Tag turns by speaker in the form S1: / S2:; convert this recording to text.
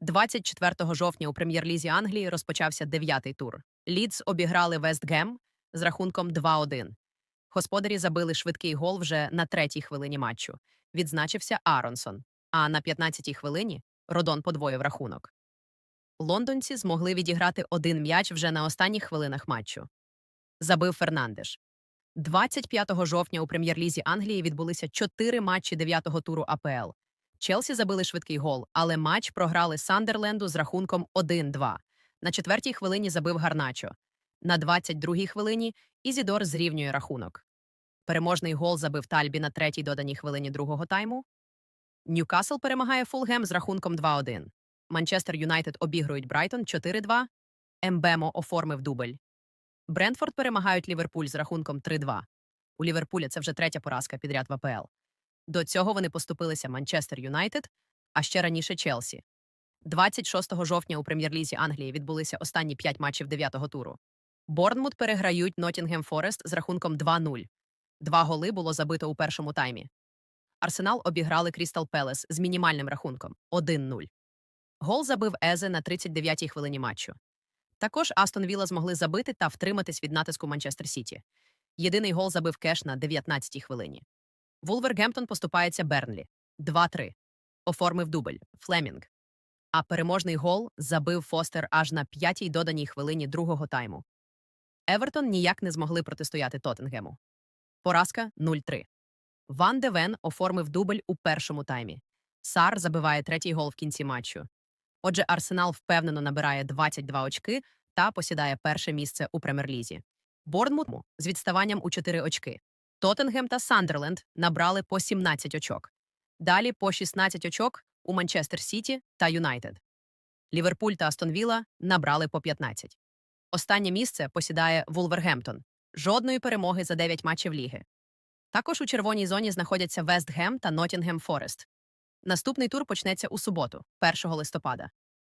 S1: 24 жовтня у прем'єр-лізі Англії розпочався дев'ятий тур. Лідс обіграли Вестгем з рахунком 2-1. Господарі забили швидкий гол вже на третій хвилині матчу. Відзначився Аронсон. А на 15-й хвилині Родон подвоїв рахунок. Лондонці змогли відіграти один м'яч вже на останніх хвилинах матчу. Забив Фернандеш. 25 жовтня у прем'єр-лізі Англії відбулися чотири матчі дев'ятого туру АПЛ. Челсі забили швидкий гол, але матч програли Сандерленду з рахунком 1-2. На четвертій хвилині забив Гарначо. На 22-й хвилині Ізідор зрівнює рахунок. Переможний гол забив Тальбі на третій доданій хвилині другого тайму. Ньюкасл перемагає Фулгем з рахунком 2-1. Манчестер Юнайтед обігрують Брайтон 4-2. Ембемо оформив дубль. Брентфорд перемагають Ліверпуль з рахунком 3-2. У Ліверпуля це вже третя поразка підряд в АПЛ. До цього вони поступилися Манчестер Юнайтед, а ще раніше Челсі. 26 жовтня у прем'єр-лізі Англії відбулися останні п'ять матчів дев'ятого туру. Борнмут переграють Ноттінгем Форест з рахунком 2-0. Два голи було забито у першому таймі. Арсенал обіграли Крістал Пелес з мінімальним рахунком 1-0. Гол забив Езе на 39-й хвилині матчу. Також Астон Вілла змогли забити та втриматись від натиску Манчестер Сіті. Єдиний гол забив Кеш на 19-й хвилині. Вулвергемптон поступається Бернлі 2-3. Оформив дубль Флемінг. А переможний гол забив Фостер аж на п'ятій доданій хвилині другого тайму. Евертон ніяк не змогли протистояти Тоттенгему. Поразка 0-3. Ван де Вен оформив дубль у першому таймі. Сар забиває третій гол в кінці матчу. Отже, Арсенал впевнено набирає 22 очки та посідає перше місце у прем'єр-лізі. Борнмут з відставанням у 4 очки. Тоттенгем та Сандерленд набрали по 17 очок. Далі по 16 очок у Манчестер Сіті та Юнайтед. Ліверпуль та Астон Вілла набрали по 15. Останнє місце посідає Вулвергемптон. Жодної перемоги за 9 матчів ліги. Також у червоній зоні знаходяться Вестгем та Ноттінгем Форест. Наступний тур почнеться у суботу, 1 листопада.